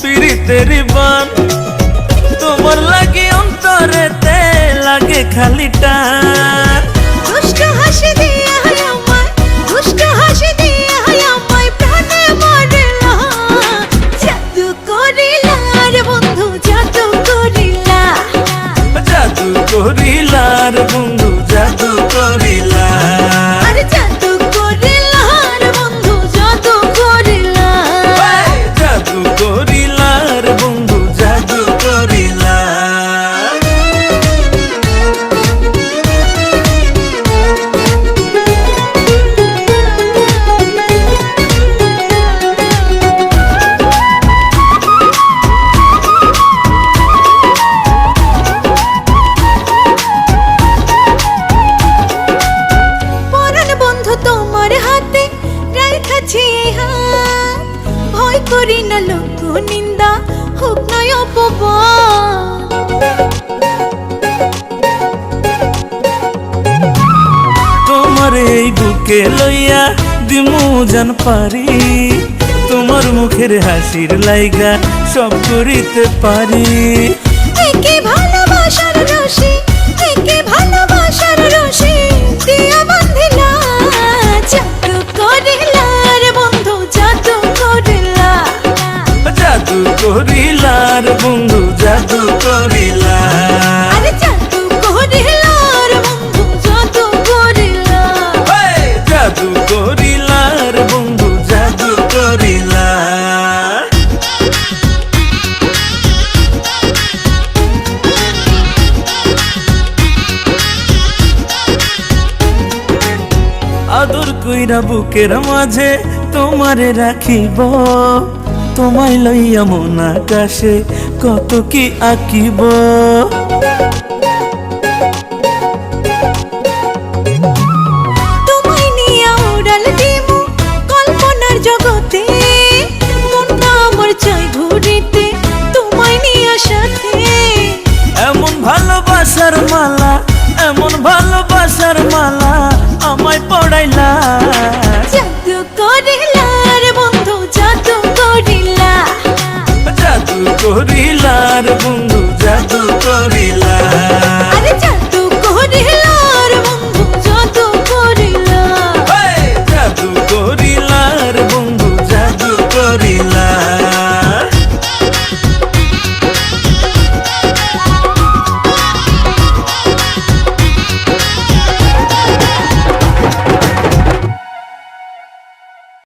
প্রীতের বান। তোমার লাগে অন্তরেতে লাগে খালি টান। দুষ্ট হাসি দিয়ে আমায় দুষ্ট হাসি দিয়ে আমায় প্রাণে মারলা জাদু করিলা রে বন্ধু জাদু করিলা। জাদু করিলার বন্ধু হাত ভয় করি না লোক নিন্দা হোক নয় অপবাদ তোমার এই বুকে লইয়া দিমু জান পারি তোমার মুখের হাসির লাইগা সব করিতে পারি। একে করিলার বন্ধু জাদু করিলা! জাদু করিলার বন্ধু জাদু করিলা আদর কইরা বুকের মাঝে তোমারে রাখিব। তোমায় লইয়া মন আকাশে কত কি আঁকিব? এমন ভালোবাসার মালা এমন ভালোবাসার করিলা